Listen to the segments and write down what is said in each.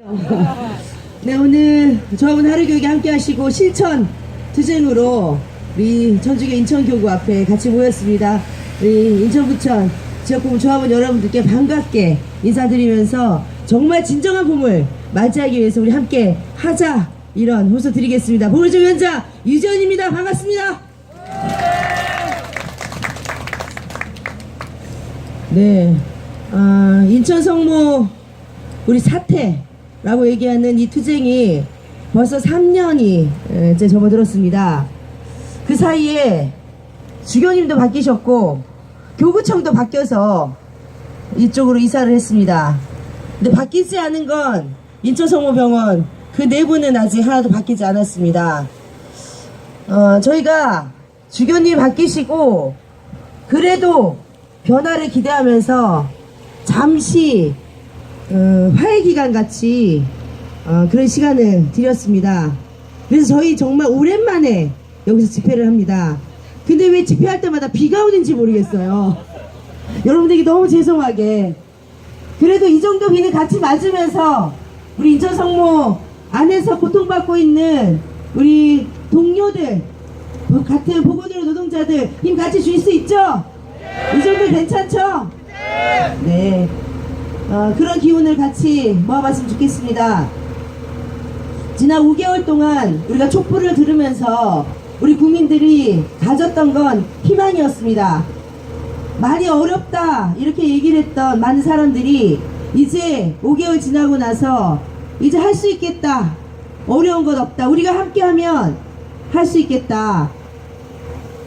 네 오늘 저하고 하루 교육에 함께 하시고 실천 투쟁으로 우리 전주교 인천교구 앞에 같이 모였습니다. 우리 인천부천 지역구분 조합원 여러분들께 반갑게 인사드리면서 정말 진정한 봄을 맞이하기 위해서 우리 함께 하자 이런 호소 드리겠습니다. 보물주 위원장 유지원입니다. 반갑습니다. 네, 아, 인천 성모 우리 사태 라고 얘기하는 이 투쟁이 벌써 3년이 이제 접어들었습니다. 그 사이에 주교님도 바뀌셨고 교구청도 바뀌어서 이쪽으로 이사를 했습니다. 근데 바뀌지 않은 건 인천성모병원 그 내부는 아직 하나도 바뀌지 않았습니다. 어, 저희가 주교님 바뀌시고 그래도 변화를 기대하면서 잠시 어, 화해 기간 같이 어, 그런 시간을 드렸습니다. 그래서 저희 정말 오랜만에 여기서 집회를 합니다. 근데 왜 집회할 때마다 비가 오는지 모르겠어요. 여러분들에게 너무 죄송하게. 그래도 이 정도 비는 같이 맞으면서 우리 인천 성모 안에서 고통받고 있는 우리 동료들, 뭐 같은 보건의료 노동자들 힘 같이 줄 수 있죠? 이 정도 괜찮죠? 네. 어, 그런 기운을 같이 모아봤으면 좋겠습니다. 지난 5개월 동안 우리가 촛불을 들으면서 우리 국민들이 가졌던 건 희망이었습니다. 말이 어렵다 이렇게 얘기를 했던 많은 사람들이 이제 5개월 지나고 나서 이제 할 수 있겠다 어려운 것 없다 우리가 함께하면 할 수 있겠다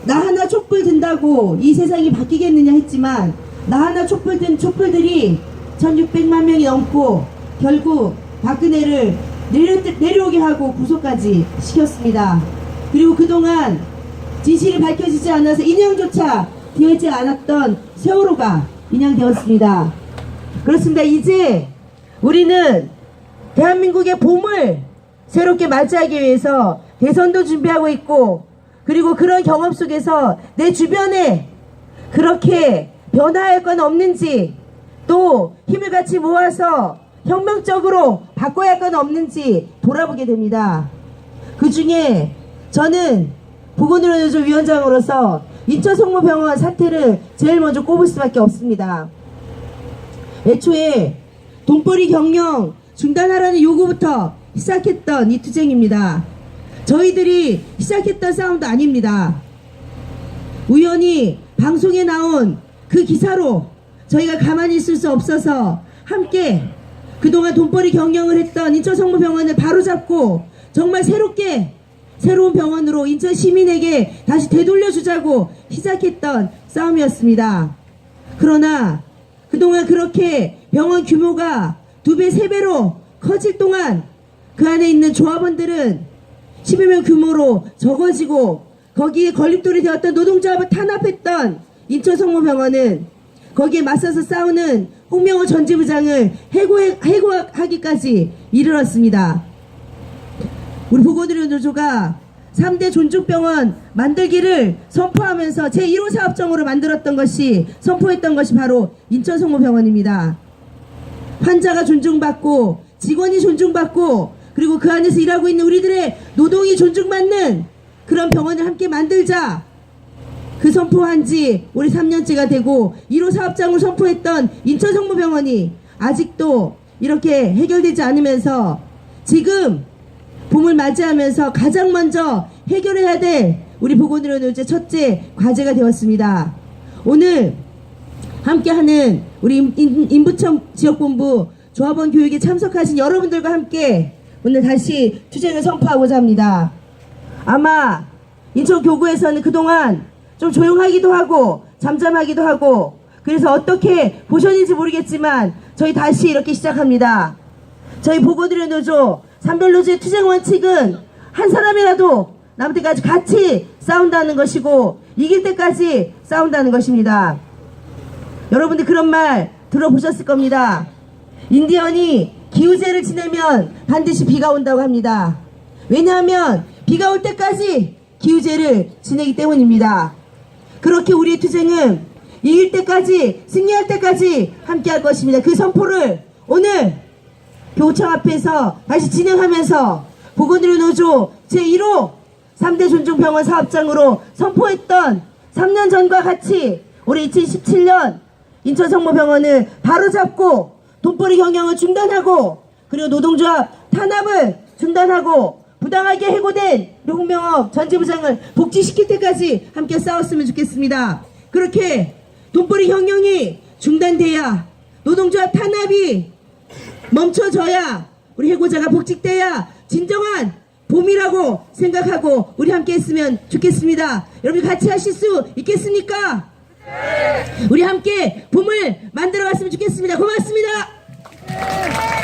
나 하나 촛불 든다고 이 세상이 바뀌겠느냐 했지만 나 하나 촛불 든 촛불들이 1600만 명이 넘고 결국 박근혜를 내려, 내려오게 하고 구속까지 시켰습니다. 그리고 그동안 진실이 밝혀지지 않아서 인형조차 되지 않았던 세월호가 인양되었습니다. 그렇습니다. 이제 우리는 대한민국의 봄을 새롭게 맞이하기 위해서 대선도 준비하고 있고 그리고 그런 경험 속에서 내 주변에 그렇게 변화할 건 없는지 또 힘을 같이 모아서 혁명적으로 바꿔야 할 건 없는지 돌아보게 됩니다. 그 중에 저는 보건의료노조 위원장으로서 인천성모병원 사태를 제일 먼저 꼽을 수밖에 없습니다. 애초에 돈벌이 경영 중단하라는 요구부터 시작했던 이 투쟁입니다. 저희들이 시작했던 싸움도 아닙니다. 우연히 방송에 나온 그 기사로 저희가 가만히 있을 수 없어서 함께 그동안 돈벌이 경영을 했던 인천성모병원을 바로잡고 정말 새롭게 새로운 병원으로 인천 시민에게 다시 되돌려주자고 시작했던 싸움이었습니다. 그러나 그동안 그렇게 병원 규모가 두 배, 세 배로 커질 동안 그 안에 있는 조합원들은 10여 명 규모로 적어지고 거기에 걸림돌이 되었던 노동조합을 탄압했던 인천성모병원은 거기에 맞서서 싸우는 홍명호 전 지부장을 해고해, 해고하기까지 이르렀습니다. 우리 보건의료노조가 3대 존중병원 만들기를 선포하면서 제1호 사업정으로 만들었던 것이 선포했던 것이 바로 인천성모병원입니다. 환자가 존중받고 직원이 존중받고 그리고 그 안에서 일하고 있는 우리들의 노동이 존중받는 그런 병원을 함께 만들자. 그 선포한 지 올해 3년째가 되고 1호 사업장을 선포했던 인천성모병원이 아직도 이렇게 해결되지 않으면서 지금 봄을 맞이하면서 가장 먼저 해결해야 될 우리 보건의료노조의 첫째 과제가 되었습니다. 오늘 함께하는 우리 인부청 지역본부 조합원 교육에 참석하신 여러분들과 함께 오늘 다시 투쟁을 선포하고자 합니다. 아마 인천 교구에서는 그동안 좀 조용하기도 하고 잠잠하기도 하고 그래서 어떻게 보셨는지 모르겠지만 저희 다시 이렇게 시작합니다. 저희 보고드려 노조 산별노조의 투쟁 원칙은 한 사람이라도 남을 때까지 같이 싸운다는 것이고 이길 때까지 싸운다는 것입니다. 여러분들 그런 말 들어보셨을 겁니다. 인디언이 기우제를 지내면 반드시 비가 온다고 합니다. 왜냐하면 비가 올 때까지 기우제를 지내기 때문입니다. 그렇게 우리의 투쟁은 이길 때까지 승리할 때까지 함께 할 것입니다. 그 선포를 오늘 교구청 앞에서 다시 진행하면서 보건의료 노조 제1호 3대 존중병원 사업장으로 선포했던 3년 전과 같이 올해 2017년 인천 성모병원을 바로잡고 돈벌이 경영을 중단하고 그리고 노동조합 탄압을 중단하고 부당하게 해고된 홍명업 전 지부장을 복지시킬 때까지 함께 싸웠으면 좋겠습니다. 그렇게 돈벌이 경영이 중단돼야 노동조합 탄압이 멈춰져야 우리 해고자가 복직돼야 진정한 봄이라고 생각하고 우리 함께 했으면 좋겠습니다. 여러분 같이 하실 수 있겠습니까? 우리 함께 봄을 만들어 갔으면 좋겠습니다. 고맙습니다.